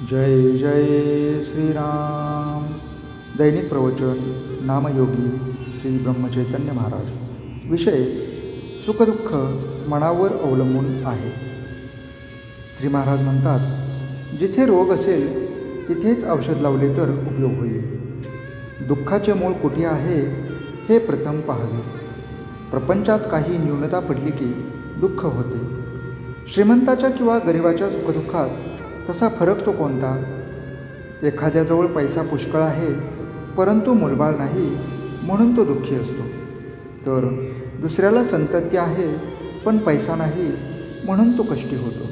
जय जय श्रीराम. दैनिक प्रवचन नामयोगी श्री ब्रह्मचैतन्य महाराज. विषय सुखदुःख मनावर अवलंबून आहे. श्री महाराज म्हणतात जिथे रोग असेल तिथेच औषध लावले तर उपयोग होईल. दुःखाचे मूळ कुठे आहे हे प्रथम पाहावे प्रपंचात काही न्यूनता पडली की दुःख होते. श्रीमंताच्या किंवा गरिबाच्या सुखदुःखात तसा फरक तो कोणता? एखाद्याजवळ पैसा पुष्कळ आहे परंतु मुलबाळ नाही म्हणून तो दुःखी असतो. तर दुसऱ्याला संतती आहे पण पैसा नाही म्हणून तो कष्टी होतो.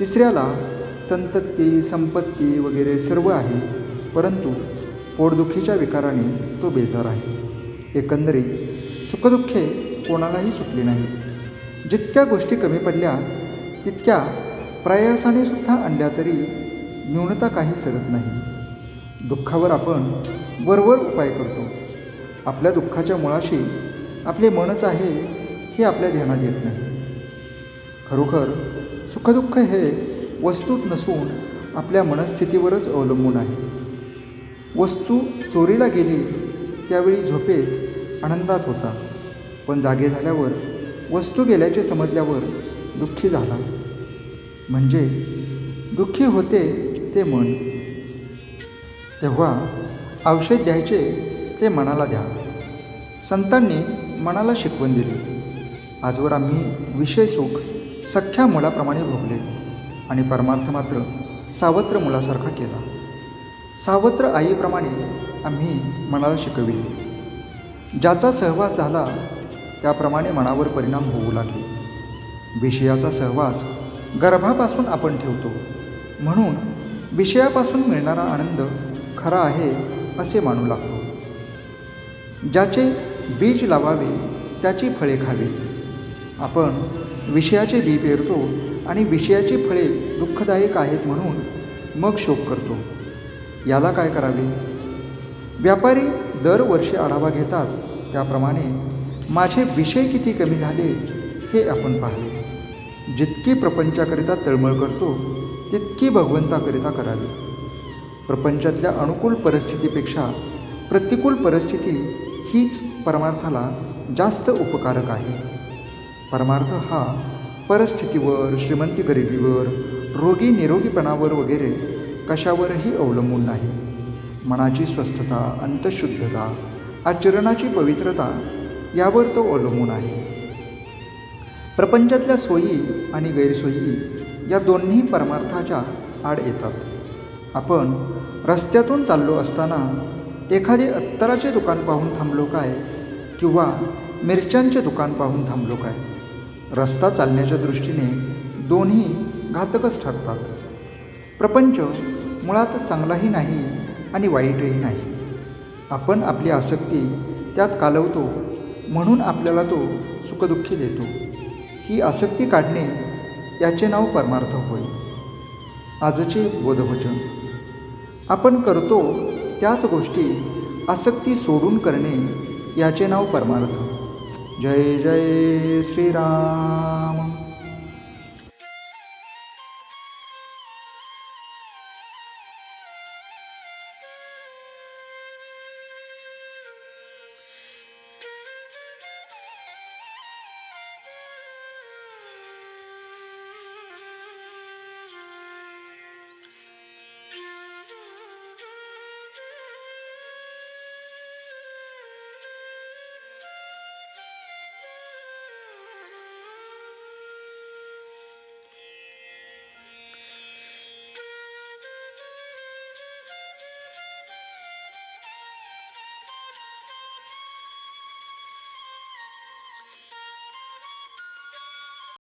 तिसऱ्याला संतती संपत्ती वगैरे सर्व आहे परंतु पोटदुखीच्या विकाराने तो बेजार आहे. एकंदरीत सुखदुःखे कोणालाही सुटली नाहीत. जितक्या गोष्टी कमी पडल्या तितक्या प्रयासाने सुद्धा आणल्या तरी न्यूनता काही सरत नाही. दुःखावर आपण वरवर उपाय करतो. आपल्या दुःखाच्या मुळाशी आपले मनच आहे हे आपल्या ध्यानात येत नाही. खरोखर सुखदुःख हे वस्तूत नसून आपल्या मनस्थितीवरच अवलंबून आहे. वस्तू चोरीला गेली त्यावेळी झोपेत आनंदात होता. पण जागे झाल्यावर वस्तू गेल्याचे समजल्यावर दुःखी झाला. म्हणजे दुःखी होते ते मन तेव्हा औषध द्यायचे ते मनाला द्या. संतांनी मनाला शिकवण दिली. आजवर आम्ही विषय सुख सख्ख्या मुलाप्रमाणे भोगले आणि परमार्थ मात्र सावत्र मुलासारखा केला. सावत्र आईप्रमाणे आम्ही मनाला शिकविले. ज्याचा सहवास झाला त्याप्रमाणे मनावर परिणाम होऊ लागले. विषयाचा सहवास गर्भापासून आपण ठेवतो. म्हणून विषयापासून मिळणारा आनंद खरा आहे असे मानू लागतो. ज्याचे बीज लावावे त्याची फळे खावी. आपण विषयाचे बी पेरतो आणि विषयाची फळे दुःखदायक आहेत म्हणून मग शोक करतो. याला काय करावे? व्यापारी दरवर्षी आढावा घेतात. त्याप्रमाणे माझे विषय किती कमी झाले हे आपण पाहावे जितकी प्रपंचाकरिता तळमळ करतो तितकी भगवंताकरिता करावी. प्रपंचातल्या अनुकूल परिस्थितीपेक्षा प्रतिकूल परिस्थिती हीच परमार्थाला जास्त उपकारक आहे. परमार्थ हा परिस्थितीवर श्रीमंती गरिबीवर रोगी निरोगीपणावर वगैरे कशावरही अवलंबून नाही. मनाची स्वस्थता अंतशुद्धता आचरणाची पवित्रता यावर तो अवलंबून आहे. प्रपंचातल्या सोयी आणि गैरसोयी या दोन्ही परमार्थाच्या आड येतात. आपण रस्त्यातून चाललो असताना एखादे अत्तराचे दुकान पाहून थांबलो काय? किंवा मिरच्यांचे दुकान पाहून थांबलो काय? रस्ता चालण्याच्या दृष्टीने दोन्ही घातकच ठरतात. प्रपंच मुळात चांगलाही नाही आणि वाईटही नाही. आपण आपली आसक्ती त्यात कालवतो म्हणून आपल्याला तो सुखदुःखी देतो. ही आसक्ती काढणे याचे नाव परमार्थ होय. आजचे बोधवचन. आपण करतो त्याच गोष्टी आसक्ती सोडून करणे याचे नाव परमार्थ. जय जय श्रीराम.